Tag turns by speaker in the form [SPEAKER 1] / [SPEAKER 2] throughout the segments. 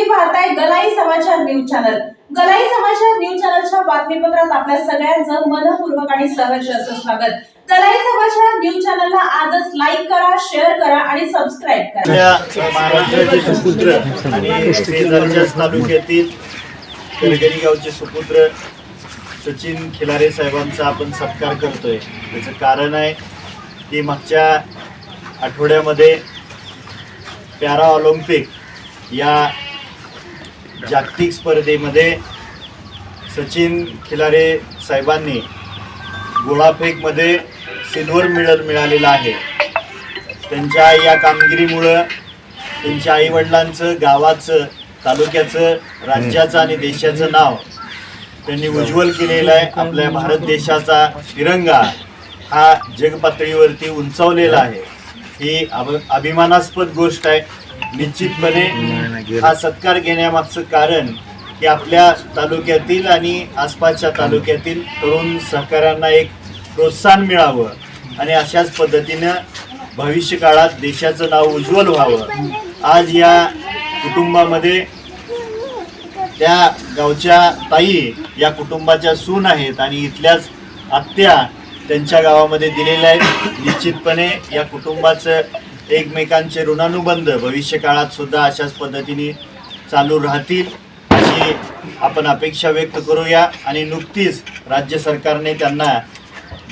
[SPEAKER 1] तुम्ही पाहताय गलाई समाचार न्यूज चॅनल. गलाई समाचार न्यूज चॅनलच्या बातमीपत्रात आपल्या सगळ्यांचं मनपूर्वक आणि सहर्ष असं स्वागत. गलाई समाचार न्यूज चॅनलला आजच लाईक करा शेअर करा आणि सबस्क्राईब करा.
[SPEAKER 2] महाराष्ट्राचे सुपुत्र आणि शेजारच्याच तालुक्यातील करगरी गावचे सुपुत्र सचिन खिलारे साहेबांचा आपण सत्कार करतोय. त्याचं कारण आहे की मागच्या आठवड्यामध्ये पॅरा ऑलिम्पिक या जागतिक स्पर्धेमध्ये सचिन खिलारे साहेबांनी गोळाफेकमध्ये सिल्वर मेडल मिळालेलं आहे. त्यांच्या या कामगिरीमुळं त्यांच्या आईवडिलांचं गावाचं तालुक्याचं राज्याचं आणि देशाचं नाव त्यांनी उज्ज्वल केलेलं आहे. आपल्या भारत देशाचा तिरंगा हा जगपातळीवरती उंचावलेला आहे. ही अभ अभिमानास्पद गोष्ट आहे. निश्चितपणे हा सत्कार घेण्यामागचं कारण की आपल्या तालुक्यातील आणि आसपासच्या तालुक्यातील तरुण सहकाऱ्यांना एक प्रोत्साहन मिळावं आणि अशाच पद्धतीनं भविष्य काळात देशाचं नाव उज्ज्वल व्हावं. आज या कुटुंबामध्ये त्या गावच्या ताई या कुटुंबाच्या सून आहेत आणि इथल्याच आत्या त्यांच्या गावामध्ये दिलेल्या आहेत. निश्चितपणे या कुटुंबाचं एकमेकांचे ऋणानुबंध भविष्य काळात सुद्धा अशाच पद्धतीने चालू राहतील अशी आपण अपेक्षा व्यक्त करूया. आणि नुकतीच राज्य सरकारने त्यांना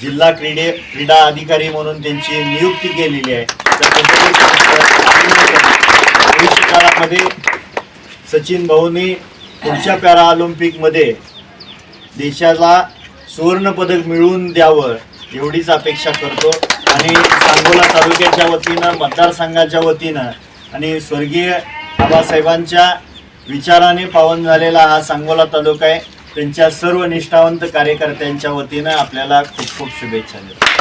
[SPEAKER 2] जिल्हा क्रीडे क्रीडा अधिकारी म्हणून त्यांची नियुक्ती केलेली आहे. भविष्य काळामध्ये सचिन भाऊनी पुढच्या पॅरा ऑलिम्पिकमध्ये देशाला सुवर्णपदक मिळवून द्यावं एवढीच अपेक्षा करतो. आणि सांगोला तालुक्याच्या वतीनं मतदारसंघाच्या वतीनं आणि स्वर्गीय बाबासाहेबांच्या विचाराने पावन झालेला हा सांगोला तालुका आहे. त्यांच्या सर्व निष्ठावंत कार्यकर्त्यांच्या वतीनं आपल्याला खूप खूप शुभेच्छा देतो.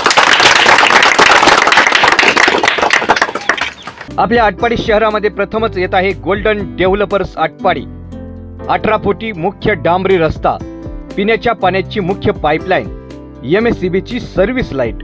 [SPEAKER 3] आपल्या आटपाडी शहरामध्ये प्रथमच येत आहे गोल्डन डेव्हलपर्स आटपाडी. अठरा फुटी मुख्य डांबरी रस्ता पिण्याच्या पाण्याची मुख्य पाईपलाईन एम एस सी बीची सर्व्हिस लाइट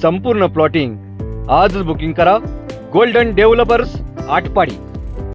[SPEAKER 3] संपूर्ण प्लॉटिंग आजच बुकिंग करा. Golden Developers Atpadi.